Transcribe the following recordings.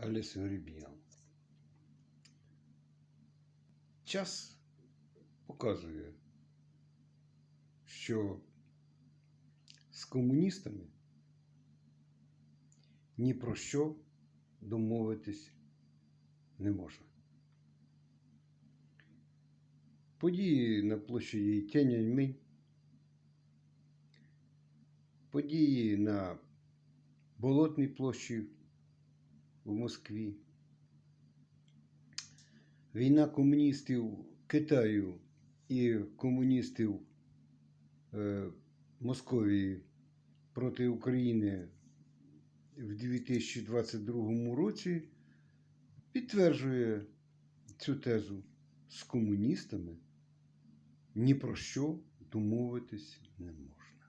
Аліс Греб'ян. Час показує, що з комуністами ні про що домовитись не можна. Події на площаді Тяньаньминь, події на Болотній площі в Москві, війна комуністів Китаю і комуністів е, Московії проти України в 2022 році підтверджує цю тезу з комуністами ні про що домовитись не можна.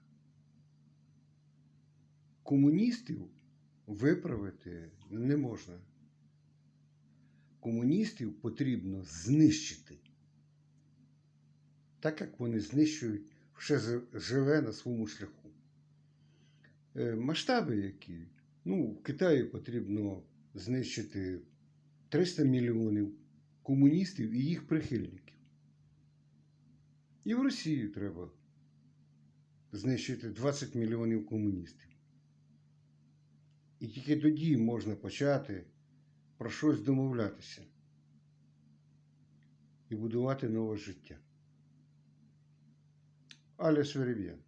Комуністів виправити не можна. Комуністів потрібно знищити, так як вони знищують все живе на своєму шляху. Е, Масштаби які? Ну, в Китаї потрібно знищити 300 мільйонів комуністів і їх прихильників. І в Росії треба знищити 20 мільйонів комуністів. І тільки тоді можна почати про щось домовлятися і будувати нове життя. Аля Свереб'ян.